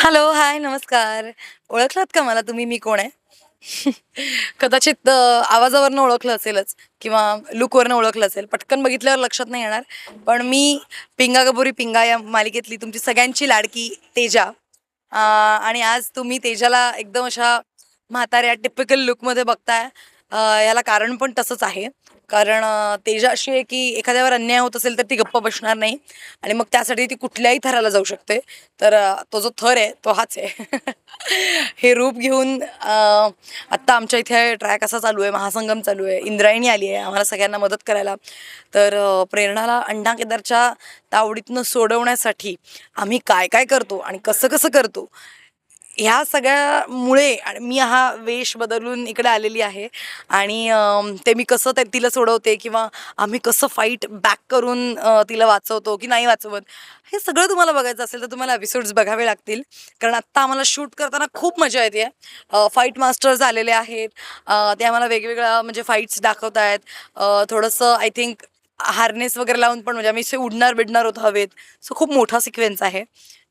Hello hi नमस्कार. ओळखलात का मला तुम्ही? मी कोण आहे? कदाचित आवाजावरनं ओळखलं असेलच किंवा लुकवरनं ओळखलं असेल. पटकन बघितल्यावर लक्षात नाही येणार. पण मी पिंगा गबोरी पिंगा या मालिकेतली तुमची सगळ्यांची लाडकी तेजा. आणि आज तुम्ही तेजाला एकदम अशा म्हाताऱ्या टिपिकल लुकमध्ये बघताय. याला कारण पण तसंच आहे. कारण तेजा अशी आहे की एखाद्यावर अन्याय होत असेल तर ती गप्प बसणार नाही. आणि मग त्यासाठी ती कुठल्याही थराला जाऊ शकते. तर तो जो थर आहे तो हाच आहे. हे रूप घेऊन आत्ता आमच्या इथे ट्रॅक असा चालू आहे महासंगम चालू आहे. इंद्रायणी आली आहे आम्हाला सगळ्यांना मदत करायला. तर प्रेरणाला अण्णा केदारच्या तावडीतनं सोडवण्यासाठी आम्ही काय काय करतो आणि कसं कसं करतो ह्या सगळ्यामुळे आणि मी हा वेश बदलून इकडे आलेली आहे. आणि ते मी कसं ते तिला सोडवते किंवा आम्ही कसं फाईट बॅक करून तिला वाचवतो की नाही वाचवत हे सगळं तुम्हाला बघायचं असेल तर तुम्हाला एपिसोड्स बघावे लागतील. कारण आत्ता आम्हाला शूट करताना खूप मजा येते. फाईट मास्टर्स आलेले आहेत. ते आम्हाला वेगवेगळ्या म्हणजे फाईट्स दाखवत आहेत. थोडंसं आय थिंक हार्नेस वगैरे लावून पण म्हणजे आम्ही असे उडणार बिडणार होतो हवेत. सो खूप मोठा सिक्वेन्स आहे.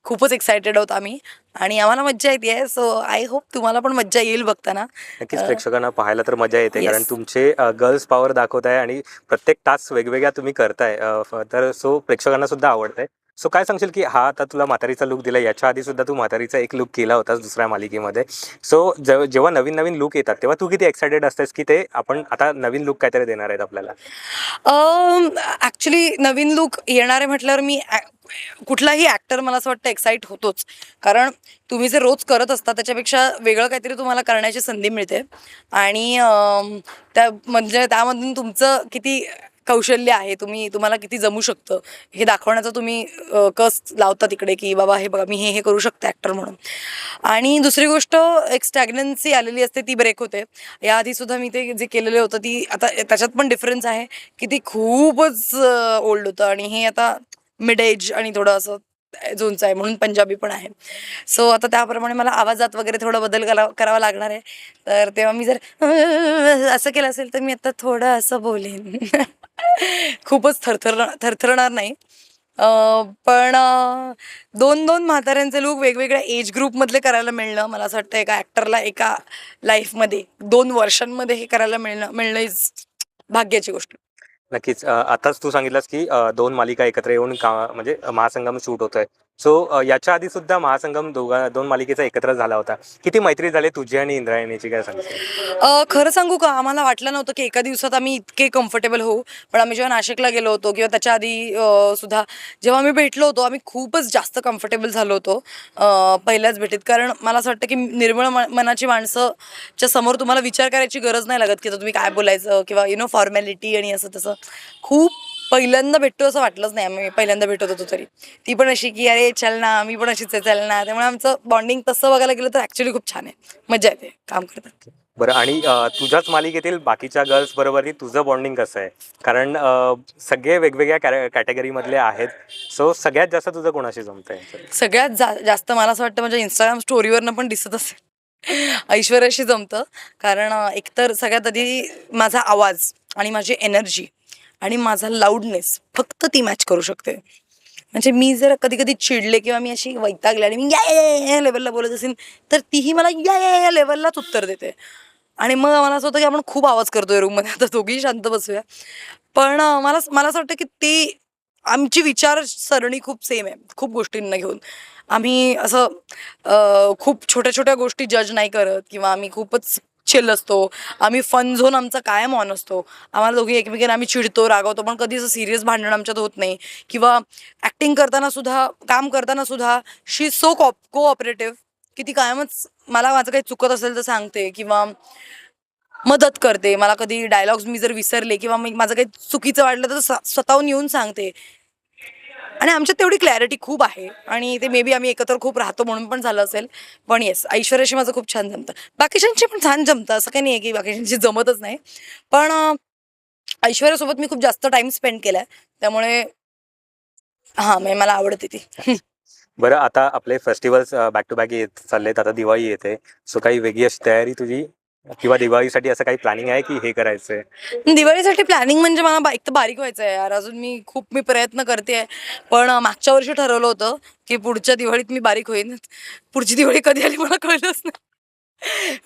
खूपच एक्सायटेड आहोत आम्ही. आणि आम्हाला मज्जा येते सो आय होप तुम्हाला पण मज्जा येईल बघताना. नक्कीच प्रेक्षकांना पाहायला तर मजा येते. कारण. तुमचे गर्ल्स पॉवर दाखवताय आणि प्रत्येक टास्क वेगवेगळ्या तुम्ही करताय. तर सो प्रेक्षकांना सुद्धा आवडतंय. सो काय सांगशील की हा आता तुला म्हातारीचा लुक दिला याच्या आधी सुद्धा तू म्हातारीचा एक लुक केला होतास दुसऱ्या मालिकेमध्ये. सो जेव्हा नवीन नवीन लुक येतात तेव्हा तू किती एक्सायटेड असतेस की ते आपण आता नवीन लुक काहीतरी देणार आहेत आपल्याला? ॲक्च्युली नवीन लुक येणारे म्हटल्यावर मी ॲ- कुठलाही ॲक्टर मला असं वाटतं एक्साईट होतोच. कारण तुम्ही जे रोज करत असता त्याच्यापेक्षा वेगळं काहीतरी तुम्हाला करण्याची संधी मिळते. आणि त्या म्हणजे त्यामधून तुमचं किती कौशल्य आहे तुम्ही तुम्हाला किती जमू शकतं हे दाखवण्याचा तुम्ही कस लावता तिकडे की बाबा हे बघा मी हे हे करू शकते ॲक्टर म्हणून. आणि दुसरी गोष्ट एक स्टॅग्नन्सी आलेली असते ती ब्रेक होते. याआधी सुद्धा मी ते जे केलेलं होतं ती आता त्याच्यात पण डिफरन्स आहे की ती खूपच ओल्ड होतं. आणि हे आता मिड एज आणि थोडं असं झोनचं आहे म्हणून पंजाबी पण आहे. सो आता त्याप्रमाणे मला आवाजात वगैरे थोडा बदल करावा लागणार आहे. तर तेव्हा मी जर असं केलं असेल तर मी आता थोडं असं बोलेन. खूपच थरथर थरथरणार नाही. पण दोन दोन म्हाताऱ्यांचे लूक वेगवेगळ्या एज ग्रुपमधले करायला मिळणं मला असं वाटतं एका ॲक्टरला एका लाईफमध्ये दोन वर्षांमध्ये हे करायला मिळणं मिळणं इज भाग्याची गोष्ट. नक्कीच. आताच तू सांगितलंस की दोन मालिका एकत्र येऊन का म्हणजे महासंगम शूट होतोय. सो याच्या आधी सुद्धा महासंगम दोघा दोन मालिकेचा एकत्र झाला होता. किती मैत्री झाली तुझी आणि इंद्रायणीची काय सांगशील? खरं सांगू का? आम्हाला वाटलं नव्हतं की एका दिवसात आम्ही इतके कम्फर्टेबल होऊ. पण आम्ही जेव्हा नाशिकला गेलो होतो किंवा त्याच्या आधी सुद्धा जेव्हा आम्ही भेटलो होतो आम्ही खूपच जास्त कम्फर्टेबल झालो होतो पहिल्याच भेटीत. कारण मला असं वाटतं की निर्मळ मनाची माणसंच्या समोर तुम्हाला विचार करायची गरज नाही लागत की तुम्ही काय बोलायचं किंवा यु नो फॉर्मॅलिटी आणि असं तसं खूप पहिल्यांदा भेटतो असं वाटलंच नाही आम्ही. पहिल्यांदा भेटत होतो तरी. ती पण अशी की अरे चल ना मी पण अशीच आहे चल ना. त्यामुळे आमचं बॉन्डिंग तसं बघायला गेलं तर ॲक्च्युली खूप छान आहे. मजा येते काम करतात बरं आणि तुझ्याच मालिकेतील बाकीच्या गर्ल्स बरोबरही तुझं बॉन्डिंग कसं आहे? कारण सगळे वेगवेगळ्या कॅटेगरी मधले आहेत. सो सगळ्यात जास्त तुझं कोणाशी जमतंय? सगळ्यात जा जास्त मला असं वाटतं माझ्या इंस्टाग्राम स्टोरीवरनं पण दिसत असेल. ऐश्वर्याशी जमतं. कारण एकतर सगळ्यात आधी माझा आवाज आणि माझी एनर्जी आणि माझा लाऊडनेस फक्त ती मॅच करू शकते. म्हणजे मी जर कधी कधी चिडले किंवा मी अशी वैतागले आणि मी या या लेवलला बोलत असेल तर तीही मला या या लेवललाच उत्तर देते. आणि मग मला असं होतं की आपण खूप आवाज करतोय रूममध्ये आता दोघीही शांत बसूया. पण मला मला असं वाटतं की ते आमची विचारसरणी खूप सेम आहे. खूप गोष्टींना घेऊन. आम्ही असं खूप छोट्या छोट्या गोष्टी जज नाही करत किंवा आम्ही खूपच चिल असतो. आम्ही फन झोन आमचा कायम ऑन असतो. आम्हाला दोघी एकमेकांना आम्ही चिडतो रागवतो पण कधी असं सिरियस भांडण आमच्यात होत नाही. किंवा ॲक्टिंग करताना सुद्धा काम करताना सुद्धा शी सो कॉप कोऑपरेटिव्ह की ती कायमच मला माझं काही चुकत असेल तर सांगते किंवा मदत करते. मला कधी डायलॉग्स मी जर विसरले किंवा मी माझं काही चुकीचं वाटलं तर स्वतःहून येऊन सांगते. आणि आमच्यात तेवढी क्लॅरिटी खूप आहे. आणि ते मे बी आम्ही एकत्र खूप राहतो म्हणून पण झालं असेल. पण येस ऐश्वर्याशी माझं खूप छान जमतं. बाकीच्यांशी पण छान जमतं. असं काही नाही आहे की बाकीच्यांशी जमतच नाही. पण ऐश्वर्यासोबत मी खूप जास्त टाइम स्पेंड केलाय. त्यामुळे हां म्हणजे मला आवडते ती. बरं आता आपले फेस्टिवल्स बॅक टू बॅक येत चाललेत. आता दिवाळी येते. सो काही वेगळी अशी तयारी तुझी किंवा दिवाळीसाठी असं काही प्लॅनिंग आहे की हे करायचंय? दिवाळीसाठी प्लॅनिंग म्हणजे मला बा- एक तर बारीक व्हायचं आहे यार. अजून मी खूप मी प्रयत्न करते पण अं, मागच्या वर्षी ठरवलं होतं की पुढच्या दिवाळीत मी बारीक होईन. पुढची दिवाळी कधी आली मला कळलंच नाही.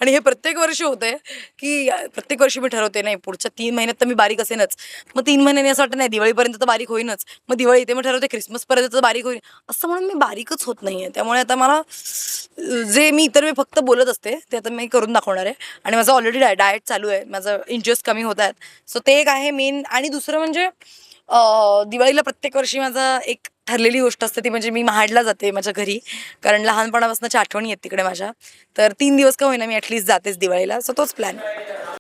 आणि हे प्रत्येक वर्षी होतंय की अं, प्रत्येक वर्षी मी ठरवते नाही पुढच्या तीन महिन्यात तर मी बारीक असेनच. मग तीन महिन्याने असं वाटतं नाही दिवाळीपर्यंत तर बारीक होईनच. मग दिवाळी येते मग ठरवते क्रिसमसपर्यंत तर बारीक होईन. असं म्हणून मी बारीकच होत नाहीये. त्यामुळे आता मला जे मी इतर वेळी फक्त बोलत असते ते आता मी करून दाखवणार आहे. आणि माझं ऑलरेडी डाय डाएट चालू आहे. माझं इंचेस कमी होत आहेत. सो ते एक आहे मेन आणि दुसरं म्हणजे दिवाळीला प्रत्येक वर्षी माझा एक ठरलेली गोष्ट असते ती म्हणजे मी महाडला जाते माझ्या घरी. कारण लहानपणापासूनच्या आठवणी आहेत तिकडे माझ्या. तर तीन दिवस का होईना मी ॲटलीस्ट जातेच दिवाळीला. सो तोच प्लॅन